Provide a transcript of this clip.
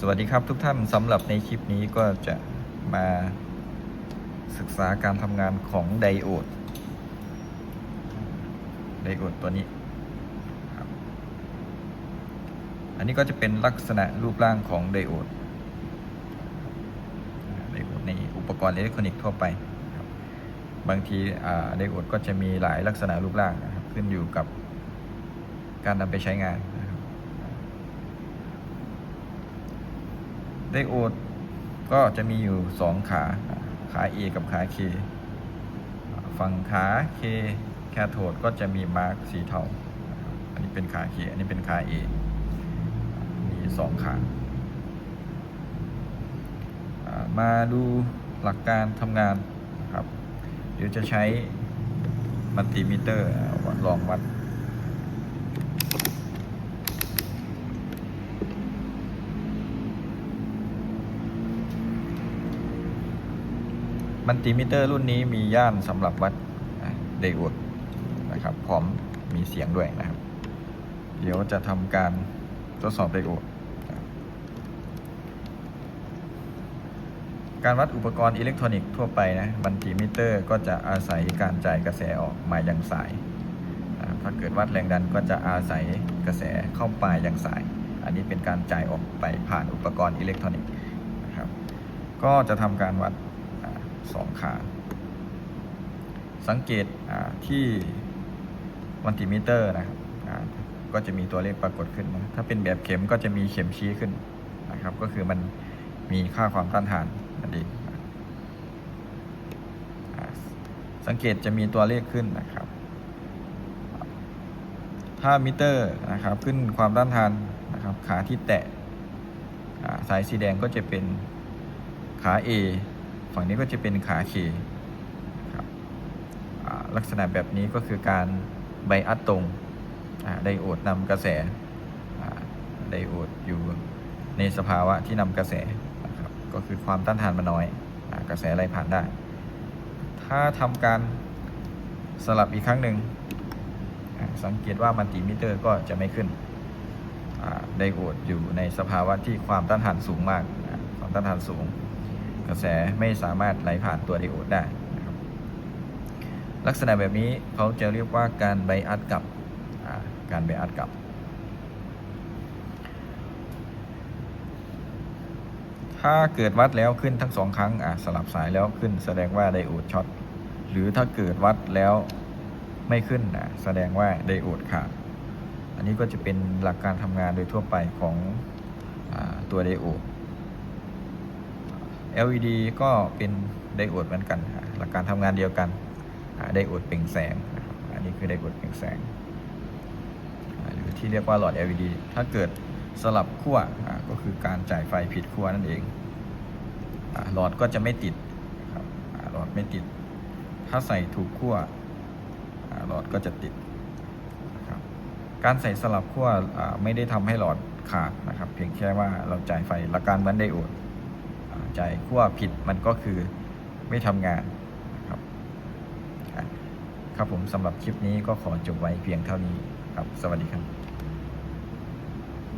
สวัสดีครับทุกท่านสำหรับในคลิปนี้ก็จะมาศึกษาการทำงานของไดโอด ไดโอดตัวนี้อันนี้ก็จะเป็นลักษณะรูปร่างของไดโอด ไดโอดในอุปกรณ์อิเล็กทรอนิกส์ทั่วไปบางทีไดโอดก็จะมีหลายลักษณะรูปร่างนะครับขึ้นอยู่กับการนำไปใช้งานนะครับ ไดโอดก็จะมีอยู่สองขา ขา A กับขา K ฝั่งขา K แคโทดก็จะมีมาร์กสีเทา อันนี้เป็นขา K อันนี้เป็นขา A มีสองขา มาดูหลักการทำงานครับ เดี๋ยวจะใช้มัลติมิเตอร์ลองวัด มัลติมิเตอร์รุ่นนี้มีย่านสำหรับวัดไดโอดนะครับพร้อมมีเสียงด้วยนะครับ เดี๋ยวจะทำการทดสอบไดโอดการวัดอุปกรณ์อิเล็กทรอนิกส์ทั่วไปนะมัลติมิเตอร์ก็จะอาศัยการจ่ายกระแสออกมายังสายถ้าเกิดวัดแรงดันก็จะอาศัยกระแสเข้าไปยังสาย อันนี้เป็นการจ่ายออกไปผ่านอุปกรณ์อิเล็กทรอนิกส์นะครับ ก็จะทำการวัด สองขาสังเกตที่มัลติมิเตอร์นะครับก็จะมีตัวเลขปรากฏขึ้นนะถ้าเป็นแบบเข็มก็จะมีเข็มชี้ขึ้นนะครับ ก็คือมันมีค่าความต้านทานนั่นเองสังเกตจะมีตัวเลขขึ้นนะครับ ถ้ามิเตอร์นะครับขึ้นความต้านทานนะครับ ขาที่แตะสายสีแดงก็จะเป็นขา A ฝั่งนี้ก็จะเป็นขาเคครับลักษณะแบบนี้ก็คือการไบอัดตรงไดโอดนำกระแสไดโอดอยู่ในสภาวะที่นำกระแสนะครับก็คือความต้านทานมันน้อยอกระแสไหลผ่านได้ ถ้าทำการสลับอีกครั้งหนึ่งสังเกตว่ามัลติมิเตอร์ก็จะไม่ขึ้นไดโอดอยู่ในสภาวะที่ความต้านทานสูงมาก ความต้านทานสูง กระแสไม่สามารถไหลผ่านตัวไดโอดได้นะครับ ลักษณะแบบนี้เขาจะเรียกว่าการไบอัดกับการไบอัดกับ ถ้าเกิดวัดแล้วขึ้นทั้งสองครั้งสลับสายแล้วขึ้นแสดงว่าไดโอดช็อตหรือถ้าเกิดวัดแล้วไม่ขึ้นแสดงว่าไดโอดขาดอันนี้ก็จะเป็นหลักการทำงานโดยทั่วไปของอตัวไดโอด LED ก็เป็นไดโอดเหมือนกัน หลักการทำงานเดียวกันไดโอดเปล่งแสงนะครับอันนี้คือไดโอดเปล่งแสง หรือที่เรียกว่าหลอด LED ถ้าเกิดสลับขั้วก็คือการจ่ายไฟผิดขั้วนั่นเองหลอดก็จะไม่ติดหลอดไม่ติด ถ้าใส่ถูกขั้วหลอดก็จะติดการใส่สลับขั้วไม่ได้ทำให้หลอดขาดนะครับ เพียงแค่ว่าเราจ่ายไฟหลักการเหมือนไดโอด ใจขั้วผิดมันก็คือไม่ทำงานนะครับครับผมสำหรับคลิปนี้ก็ขอจบไว้เพียงเท่านี้ครับ สวัสดีครับ